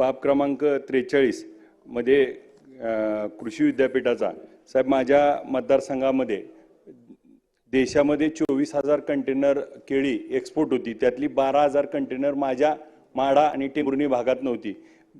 बाब क्रमांक त्रेचाळीसमध्ये कृषी विद्यापीठाचा साहेब माझ्या मतदारसंघामध्ये देशामध्ये चोवीस हजार कंटेनर केळी एक्सपोर्ट होती. त्यातली बारा हजार कंटेनर माझ्या माडा आणि टेंबुर्णी भागात नव्हती.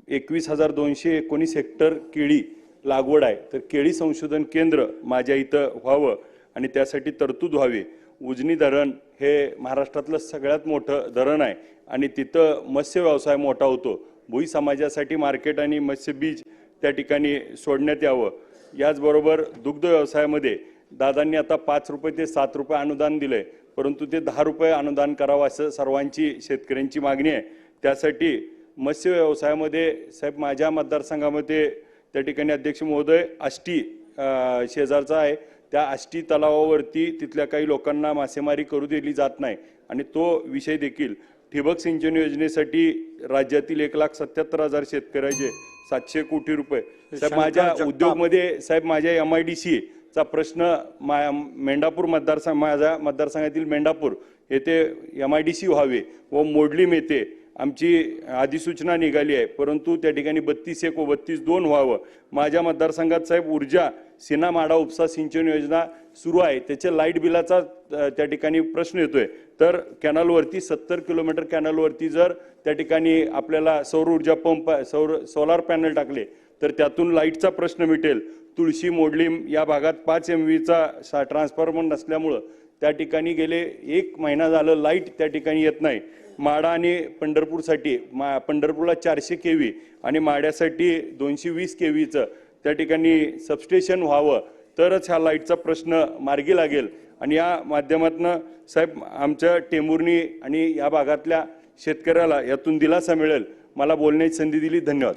एकवीस हजार दोनशे एकोणीस हेक्टर केळी लागवड आहे. तर केळी संशोधन केंद्र माझ्या इथं व्हावं आणि त्यासाठी तरतूद व्हावी. उजनी धरण हे महाराष्ट्रातलं सगळ्यात मोठं धरण आहे आणि तिथं मत्स्य व्यवसाय मोठा होतो. भुई समाजासाठी मार्केट आणि मत्स्य बीज त्या ठिकाणी सोडण्यात यावं. याचबरोबर दुग्ध व्यवसायामध्ये दादांनी आता पाच रुपये ते सात रुपये अनुदान दिलं आहे परंतु ते दहा रुपये अनुदान करावं असं सर्वांची शेतकऱ्यांची मागणी आहे. त्यासाठी मत्स्य व्यवसायामध्ये साहेब माझ्या मतदारसंघामध्ये त्या ठिकाणी अध्यक्ष महोदय आष्टी शेजारचा आहे. त्या आष्टी तलावावरती तिथल्या काही लोकांना मासेमारी करू दिली जात नाही आणि तो विषय देखील ठिबक सिंचन योजनेसाठी राज्यातील एक लाख सत्याहत्तर हजार शेतकऱ्याचे सातशे कोटी रुपये. साहेब माझ्या. उद्योगमध्ये साहेब माझ्या एम आय डी सी चा प्रश्न मा मेंढापूर मतदारसंघ माझ्या मतदारसंघातील मेंढापूर येथे एम आय डी सी व्हावे व मोडलीम येथे आमची अधिसूचना निघाली आहे. परंतु त्या ठिकाणी बत्तीस एक व बत्तीस दोन व्हावं. माझ्या मतदारसंघात साहेब ऊर्जा सिना माडा उपसा सिंचन योजना सुरू आहे. त्याच्या लाइट बिलाचा त्या ठिकाणी प्रश्न येतोय. तर कॅनलवरती सत्तर किलोमीटर कॅनलवरती जर त्या ठिकाणी आपल्याला सौर ऊर्जा पंप सौर सोलार पॅनल टाकले तर त्यातून लाईटचा प्रश्न मिटेल. तुळशी मोडलीम या भागात पाच एम व्हीचा ट्रान्सफॉर्मर नसल्यामुळं त्या ठिकाणी गेले एक महिना झालं लाइट त्या ठिकाणी येत नाही. माडा आणि पंढरपूरसाठी मा पंढरपूरला चारशे के व्ही आणि माड्यासाठी दोनशे वीस के व्हीचं त्या ठिकाणी सबस्टेशन व्हावं. तरच ह्या लाईटचा प्रश्न मार्गी लागेल. आणि या माध्यमातनं साहेब आमच्या टेंभुर्णी आणि या भागातल्या शेतकऱ्याला यातून दिलासा मिळेल. मला बोलण्याची संधी दिली. धन्यवाद.